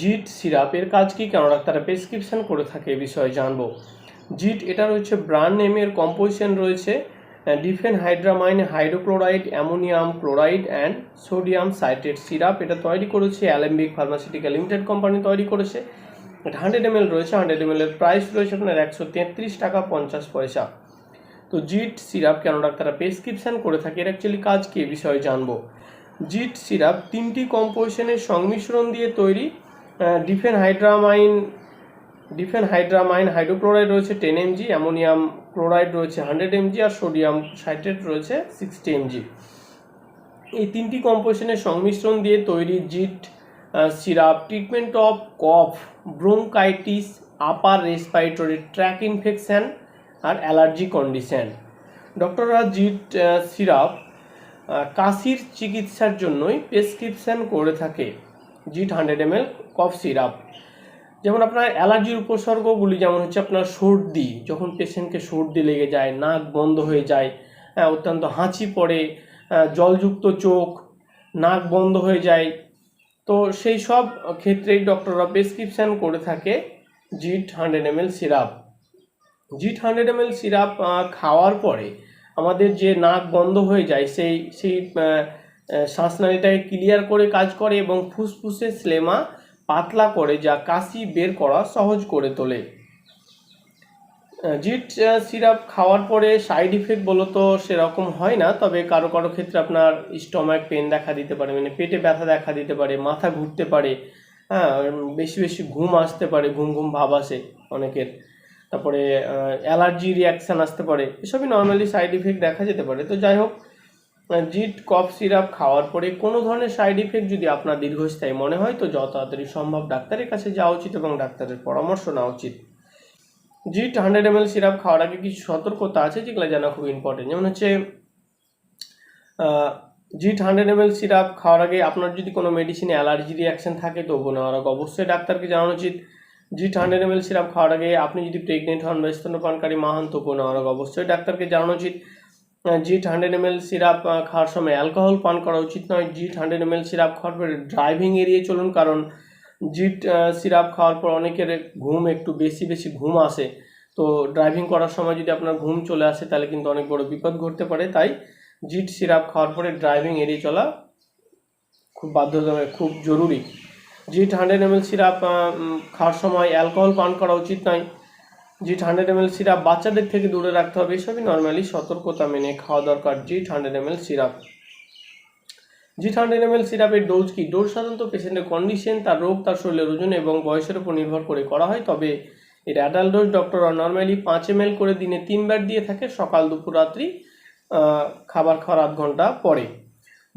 জিট syrup, এর কাজ কি? কেন ডাক্তাররা প্রেসক্রিপশন করে থাকে এ বিষয়ে জানব। জিট এটা রয়েছে ব্র্যান্ড নেমের কম্পোজিশন রয়েছে diphenhydramine hydrochloride ammonium chloride and sodium citrate syrup এটা তৈরি করেছে অ্যালেম্বিক ফার্মাসিউটিক্যাল লিমিটেড কোম্পানি তৈরি করেছে। এটা হান্ড্রেড এম রয়েছে হান্ড্রেড এম এর প্রাইস রয়েছে আপনার একশো তেত্রিশ টাকা পঞ্চাশ পয়সা। তো জিট সিরাপ কেন ডাক্তাররা প্রেসক্রিপশন করে থাকে, এর অ্যাকচুয়ালি কাজ কি এ বিষয়ে জানব। জিট সিরাপ তিনটি কম্পোজিশনের সংমিশ্রণ দিয়ে তৈরি diphenhydramine diphenhydramine hydrochloride রয়েছে টেন এমজি, অ্যামোনিয়াম ক্লোরাইড রয়েছে হান্ড্রেড এমজি আর সোডিয়াম সাইট্রেট রয়েছে সিক্সটি এমজি। এই তিনটি কম্পোজিশনের সংমিশ্রণ দিয়ে তৈরি Zeet syrup, treatment of cough, bronchitis, upper respiratory tract infection R allergy condition. ডক্টররা জিট সিরাপ কাশির চিকিৎসার জন্যই প্রেসক্রিপশান করে থাকে Zeet hundred M cough syrup. যেমন আপনার অ্যালার্জির উপসর্গগুলি যেমন হচ্ছে আপনার সর্দি যখন পেশেন্টকে সর্দি লেগে যায় নাক বন্ধ হয়ে যায় হ্যাঁ, অত্যন্ত হাঁচি পড়ে জলযুক্ত চোখ নাক বন্ধ হয়ে যায় তো সেই সব ক্ষেত্রেই ডক্টররা প্রেসক্রিপশান করে থাকে Zeet hundred M syrup. Zeet hundred M syrup খাওয়ার পরে আমাদের যে নাক বন্ধ হয়ে যায়, সেই সেই শ্বাসনালীটাকে ক্লিয়ার করে কাজ করে এবং ফুসফুসের স্লেমা পাতলা করে যা কাশি বের করা সহজ করে তোলে। জিট সিরাপ খাওয়ার পরে সাইড ইফেক্ট বলো তো সেরকম হয় না, তবে কারও কারও ক্ষেত্রে আপনার স্টমাক পেন দেখা দিতে পারে মানে পেটে ব্যথা দেখা দিতে পারে, মাথা ঘুরতে পারে হ্যাঁ বেশি বেশি ঘুম আসতে পারে, ঘুম ঘুম ভাব আসে অনেকের। তারপরে অ্যালার্জি রিয়াকশান আসতে পারে। এসবই নর্মালি সাইড ইফেক্ট দেখা যেতে পারে। তো যাই হোক জিট, কফ, সিরাপ খাওয়ার পরে কোনো ধরনের সাইড ইফেক্ট যদি আপনার দীর্ঘস্থায়ী মনে হয়, তো যত তাড়াতাড়ি সম্ভব ডাক্তারের কাছে যাওয়া উচিত এবং ডাক্তারের পরামর্শ নেওয়া উচিত। জিট হান্ড্রেড এম সিরাপ খাওয়ার আগে কিছু সতর্কতা আছে যেগুলো জানা খুব ইম্পর্টেন্ট যেমন হচ্ছে জিট হান্ড্রেড এম সিরাপ খাওয়ার আগে আপনার যদি কোনো মেডিসিনে অ্যালার্জি রিয়াকশন থাকে তবু নেওয়ার আগে অবশ্যই ডাক্তারকে জানানো উচিত। জিট হান্ড্রেড এম সিরাপ খাওয়ার আগে আপনি যদি প্রেগনেন্ট হন বা স্তন্যপানকারী মা হন তবু নেওয়ার আগে অবশ্যই ডাক্তারকে জানানো উচিত জিট হান্ড্রেড এম সিরাপ খাওয়ার সময় অ্যালকোহল পান করা উচিত নয় জিট হান্ড্রেড এম সিরাপ খাওয়ার পরে ড্রাইভিং এড়িয়ে চলুন, কারণ জিট সিরাপ খাওয়ার পর অনেকের ঘুম একটু বেশি বেশি ঘুম আসে। তো ড্রাইভিং করার সময় যদি আপনার ঘুম চলে আসে, তাহলে কিন্তু অনেক বড় বিপদ ঘটতে পারে। তাই জিট সিরাপ খাওয়ার পরে ড্রাইভিং এড়িয়ে চলা খুব বাধ্যতামূলক, খুব জরুরি। জিট হান্ড্রেড এম সিরাপ খাওয়ার সময় অ্যালকোহল পান করা উচিত নয়। জিট হান্ড্রেড এম সিরাপ বাচ্চাদের থেকে দূরে রাখতে হবে। এসবই নর্মালি সতর্কতা মেনে খাওয়া দরকার Zeet hundred M syrup. Zeet hundred M সিরাপের dose কি? ডোজ সাধারণত পেশেন্টের কন্ডিশন তার রোগ, তার শরীরের ওজন এবং বয়সের উপর নির্ভর করে করা হয়। তবে এর অ্যাডাল্ট ডোজ ডক্টররা নর্মালি পাঁচ এম করে দিনে তিনবার দিয়ে থাকে সকাল, দুপুর, রাত্রি খাবার খাওয়ার আধ ঘণ্টা পরে।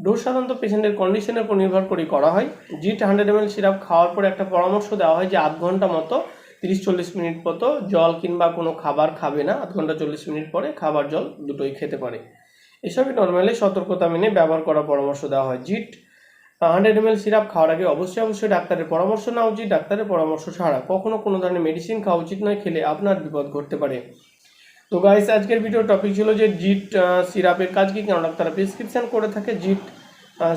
ডোজ সাধারণত পেশেন্টের কন্ডিশনের উপর নির্ভর করে করা হয়। জিট হান্ড্রেড এম সিরাপ খাওয়ার পরে একটা পরামর্শ দেওয়া হয় যে আধ ঘণ্টা মতো, তিরিশ চল্লিশ মিনিট মতো জল কিংবা কোনো খাবার খাবে না। আধ ঘণ্টা চল্লিশ মিনিট পরে খাবার জল দুটোই খেতে পারে। এসবই নর্মালি সতর্কতা মেনে ব্যবহার করার পরামর্শ দেওয়া হয়। জিট হান্ড্রেড এম সিরাপ খাওয়ার আগে অবশ্যই অবশ্যই ডাক্তারের পরামর্শ নেওয়া উচিত। ডাক্তারের পরামর্শ ছাড়া কখনো কোনো ধরনের মেডিসিন খাওয়া উচিত নয়। খেলে আপনার বিপদ ঘটতে পারে। তো গাইস আজকের ভিডিও টপিক ছিল যে জিট সিরাপের কাজ কি কেন ডাক্তাররা প্রেসক্রিপশন করে থাকে Zeet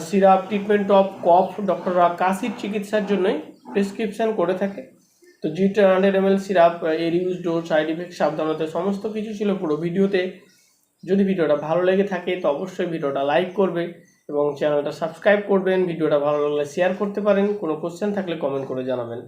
syrup treatment of cough ডক্টররা কাশির চিকিৎসার জন্যই প্রেসক্রিপশন করে থাকে। তো Zeet hundred M L syrup এর ইউজ ডোজ সাইড ইফেক্ট সাবধানতা সমস্ত কিছু ছিল পুরো ভিডিওতে। যদি ভিডিওটা ভালো লেগে থাকে, তো অবশ্যই ভিডিওটা লাইক করবে এবং চ্যানেলটা সাবস্ক্রাইব করবেন। ভিডিওটা ভালো লাগলে শেয়ার করতে পারেন। কোনো কোশ্চেন থাকলে কমেন্ট করে জানাবেন।